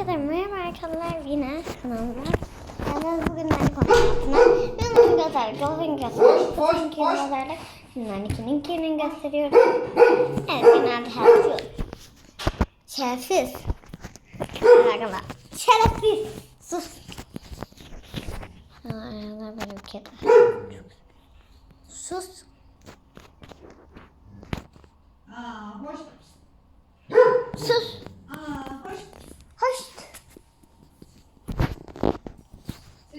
Arkadaşlar merhaba arkadaşlar yine kanalımda. Yalnız bugün ben konuşmasına Yunus'un gösterdik, Dolphin gösterdik, hoş, gösterdik. Şimdi Aniki'nin kirini gösteriyoruz. Evet genelde şerefsiz. Şerefsiz. Arkadaşlar şerefsiz. Sus. Aa, benim kedi. Sus. Sus.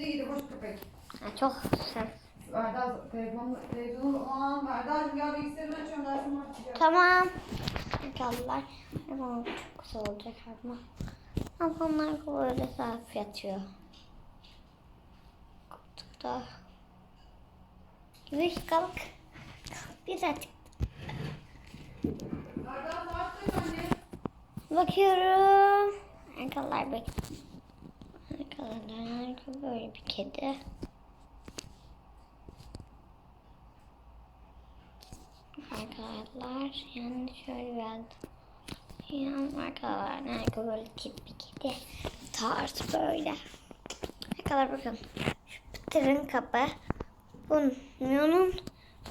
Seni gidi hoş köpek. Ha, çok sen. Verda telefonu, televizyonu aman Verda'cığım gel bilgisayarını açıyorum dersimi açacağım. Tamam. Arkadaşlar ama çok güzel olacak ama. Ablamlar böyle sahip yatıyor. Koltukta. Güneş kalk. Birazcık Verda saat kaç anne? bakıyorum. Arkadaşlar bek. Arkadaşlar böyle bir kedi. Arkadaşlar yani şöyle biraz yani arkadaşlar nerede böyle tip bir kedi tarz böyle. Arkadaşlar bakın şu Peter'ın kapı bunun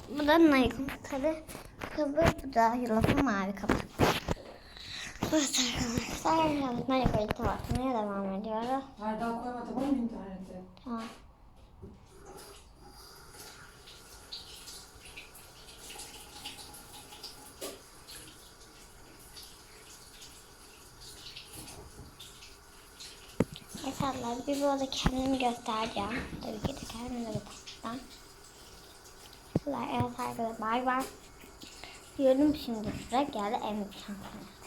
bu da Nike'ın kapı kapı bu da yulafın mavi kapı. Evet arkadaşlar Nike böyle tanıtmaya devam ediyoruz. Verda koyma tamam mı internete? Tamam. Arkadaşlar bir burada kendimi göstereceğim. Tabii ki de kendimi de göstereceğim. Evet arkadaşlar bay bay. Diyorum şimdi sıra geldi en mükemmel.